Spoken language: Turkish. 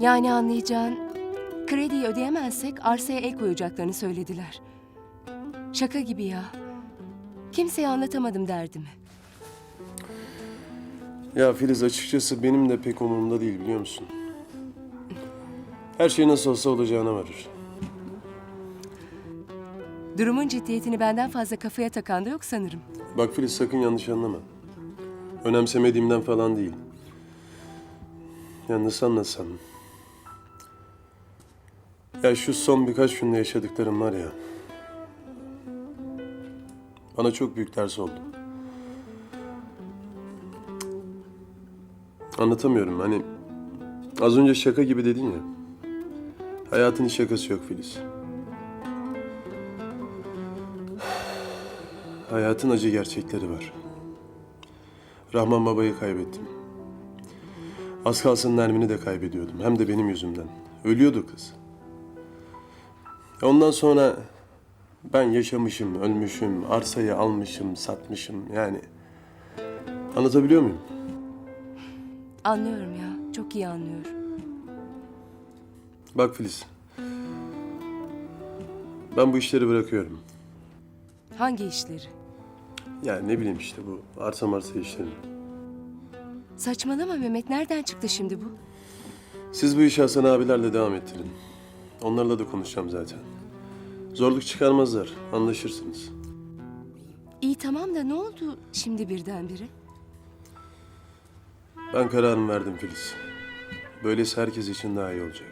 Yani anlayacağın krediyi ödeyemezsek arsaya el koyacaklarını söylediler. Şaka gibi ya. Kimseye anlatamadım derdimi. Ya Filiz açıkçası benim de pek umurumda değil biliyor musun? Her şey nasıl olsa olacağına varır. Durumun ciddiyetini benden fazla kafaya takan da yok sanırım. Bak Filiz sakın yanlış anlama. Önemsemediğimden falan değil. Ya nasıl anlatsam? Ya şu son birkaç günde yaşadıklarım var ya. Bana çok büyük ders oldu. Anlatamıyorum hani az önce şaka gibi dedin ya. Hayatın şakası yok Filiz. Hayatın acı gerçekleri var. Rahman babayı kaybettim. Az kalsın Nermin'i de kaybediyordum. Hem de benim yüzümden. Ölüyordu kız. Ondan sonra ben yaşamışım, ölmüşüm, arsayı almışım, satmışım yani. Anlatabiliyor muyum? Anlıyorum ya. Çok iyi anlıyorum. Bak Filiz. Ben bu işleri bırakıyorum. Hangi işleri? Yani ne bileyim işte bu arsa marsa işlerini. Saçmalama Mehmet. Nereden çıktı şimdi bu? Siz bu işi Hasan abilerle devam ettirin. Onlarla da konuşacağım zaten. Zorluk çıkarmazlar, anlaşırsınız. İyi tamam da ne oldu şimdi birdenbire? Ben kararımı verdim Filiz. Böylesi herkes için daha iyi olacak.